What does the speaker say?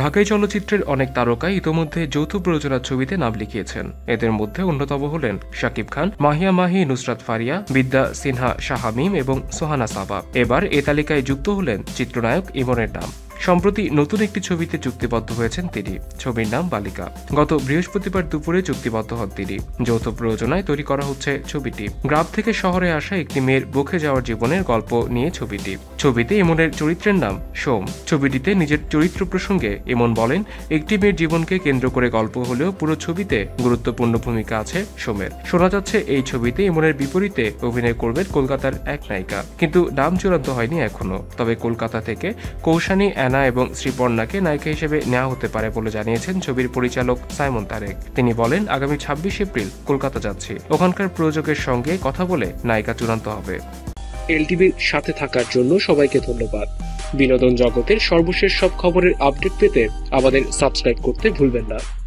ঢাকাই চলচ্চিত্রের অনেক তারকা ইতোমধ্যে যৌথ প্রযোজনার ছবিতে নাম লিখিয়েছেন। এদের মধ্যে অন্যতম হলেন শাকিব খান, মাহিয়া মাহি, নুসরাত ফারিয়া, বিদ্যা সিনহা শাহামিম এবং সোহানা সাবা। এবার এ তালিকায় যুক্ত হলেন চিত্রনায়ক ইমনের নাম সম্প্রতি নতুন একটি ছবিতে চুক্তিবদ্ধ হয়েছেন তিনি। ছবির নাম বালিকা। গত বৃহস্পতিবার দুপুরে চুক্তিবদ্ধ হন তিনি। যৌথ প্রযোজনায় তৈরি করা হচ্ছে ছবিটি। গ্রাম থেকে শহরে আসা একটি মেয়ের বকে যাওয়ার জীবনের গল্প নিয়ে ছবিটি। ছবিতে ইমনের চরিত্রের নাম সোম। ছবিটিতে নিজের চরিত্র প্রসঙ্গে ইমন বলেন, একটি মেয়ের জীবনকে কেন্দ্র করে গল্প হলেও পুরো ছবিতে গুরুত্বপূর্ণ ভূমিকা আছে সোমের। শোনা যাচ্ছে, এই ছবিতে ইমনের বিপরীতে অভিনয় করবেন কলকাতার এক নায়িকা। কিন্তু নাম চূড়ান্ত হয়নি এখনও। তবে কলকাতা থেকে কৌশানী অ্যানা এবং শ্রীপর্ণাকে নায়িকা হিসেবে নেওয়া হতে পারে বলে জানিয়েছেন ছবির পরিচালক সাইমন তারেক। তিনি বলেন, আগামী ছাব্বিশ এপ্রিল কলকাতা যাচ্ছি। ওখানকার প্রযোজকের সঙ্গে কথা বলে নায়িকা চূড়ান্ত হবে। এলটিভির সাথে থাকার জন্য সবাইকে ধন্যবাদ। বিনোদন জগতের সর্বশেষ সব খবরের আপডেট পেতে আমাদের সাবস্ক্রাইব করতে ভুলবেন না।